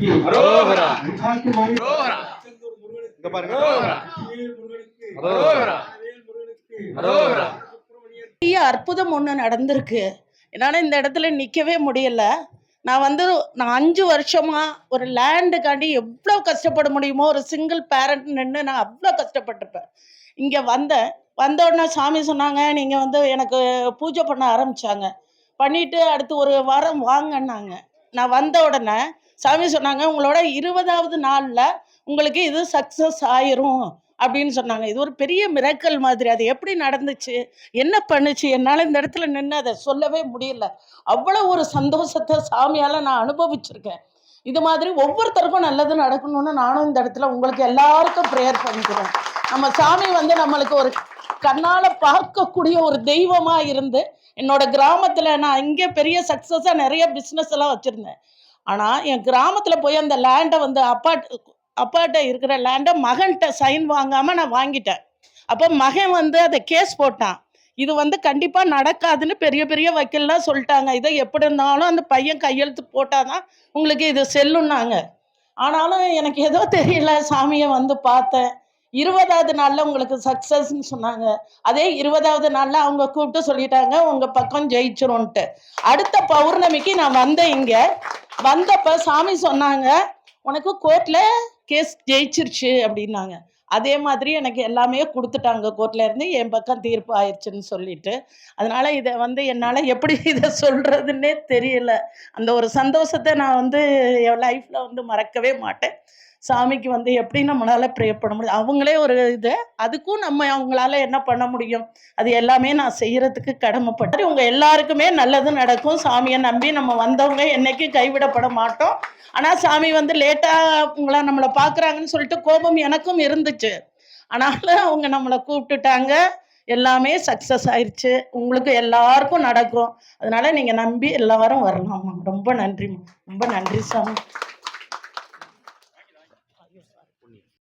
முருகனுக்கு இங்க பாருங்க. முருகனுக்கு முருகனுக்கு. சுப்பிரமணியர் பெரிய அற்புதம் ஒன்று நடந்திருக்கு. என்னால் இந்த இடத்துல நிற்கவே முடியல. நான் வந்து நான் அஞ்சு வருஷமா ஒரு லேண்டுக்காண்டி எவ்வளோ கஷ்டப்பட முடியுமோ ஒரு சிங்கிள் பேரண்ட் நின்று நான் அவ்வளோ கஷ்டப்பட்டிருப்பேன். இங்கே வந்தேன். வந்த உடனே சாமி சொன்னாங்க நீங்கள் வந்து எனக்கு பூஜை பண்ண ஆரம்பிச்சாங்க. பண்ணிட்டு அடுத்து ஒரு வாரம் வாங்கன்னாங்க. நான் வந்த உடனே சாமி சொன்னாங்க உங்களோட இருபதாவது நாளில் உங்களுக்கு இது சக்ஸஸ் ஆயிரும் அப்படின்னு சொன்னாங்க. இது ஒரு பெரிய மிரக்கல் மாதிரி. அது எப்படி நடந்துச்சு? என்ன பண்ணுச்சு? என்னால் இந்த இடத்துல நின்று அதை சொல்லவே முடியல. அவ்வளோ ஒரு சந்தோஷத்தை சாமியால் நான் அனுபவிச்சிருக்கேன். இது மாதிரி ஒவ்வொருத்தருக்கும் நல்லது நடக்கணும்னு நானும் இந்த இடத்துல உங்களுக்கு எல்லாருக்கும் ப்ரேயர் பண்ணிக்கிறேன். நம்ம சாமி வந்து நம்மளுக்கு ஒரு கண்ணால் பார்க்கக்கூடிய ஒரு தெய்வமாக இருந்து என்னோட கிராமத்தில் நான் இங்கே பெரிய சக்ஸஸாக நிறைய பிஸ்னஸ் எல்லாம் வச்சுருந்தேன். ஆனால் என் கிராமத்தில் போய் அந்த லேண்டை வந்து அப்பாட் அப்பாட்ட இருக்கிற லேண்டை மகன்கிட்ட சைன் வாங்காமல் நான் வாங்கிட்டேன். அப்போ மகன் வந்து அதை கேஸ் போட்டான். இது வந்து கண்டிப்பாக நடக்காதுன்னு பெரிய பெரிய வக்கீல்லாம் சொல்லிட்டாங்க. இதை எப்படி இருந்தாலும் அந்த பையன் கையெழுத்து போட்டால் தான் உங்களுக்கு இது செல்லுன்னாங்க. ஆனாலும் எனக்கு ஏதோ தெரியல சாமியை வந்து பார்த்தேன். இருபதாவது நாளில் உங்களுக்கு சக்ஸஸ்ன்னு சொன்னாங்க. அதே இருபதாவது நாளில் அவங்க கூப்பிட்டு சொல்லிட்டாங்க உங்கள் பக்கம் ஜெயிச்சிரும்ன்ட்டு அடுத்த பௌர்ணமிக்கு நான் வந்தேன் இங்கே. வந்தப்ப சாமி சொன்னாங்க உனக்கு கோர்ட்டில் கேஸ் ஜெயிச்சிருச்சு அப்படின்னாங்க. அதே மாதிரி எனக்கு எல்லாமே கொடுத்துட்டாங்க கோர்ட்ல இருந்து என் பக்கம் தீர்ப்பு ஆயிடுச்சுன்னு சொல்லிட்டு. அதனால இதை வந்து என்னால் எப்படி இதை சொல்றதுன்னே தெரியல. அந்த ஒரு சந்தோஷத்தை நான் வந்து என் லைஃப்ல வந்து மறக்கவே மாட்டேன். சாமிக்கு வந்து எப்படி நம்மளால ப்ரே பண்ண முடியும்? அவங்களே ஒரு இது. அதுக்கும் நம்ம அவங்களால என்ன பண்ண முடியும்? அது எல்லாமே நான் செய்யறதுக்கு கடமைப்பட்டு உங்க எல்லாருக்குமே நல்லது நடக்கும். சாமியை நம்பி நம்ம வந்தவங்க என்னைக்கும் கைவிடப்பட மாட்டோம். ஆனால் சாமி வந்து லேட்டாக உங்களை நம்மளை பார்க்குறாங்கன்னு சொல்லிட்டு கோபம் எனக்கும் இருந்துச்சு. ஆனாலும் அவங்க நம்மளை கூப்பிட்டுட்டாங்க. எல்லாமே சக்ஸஸ் ஆயிடுச்சு உங்களுக்கு எல்லாருக்கும் நடக்கும். அதனால நீங்கள் நம்பி எல்லாரும் வரலாம் ரொம்ப நன்றிம்மா. ரொம்ப நன்றி சாமி.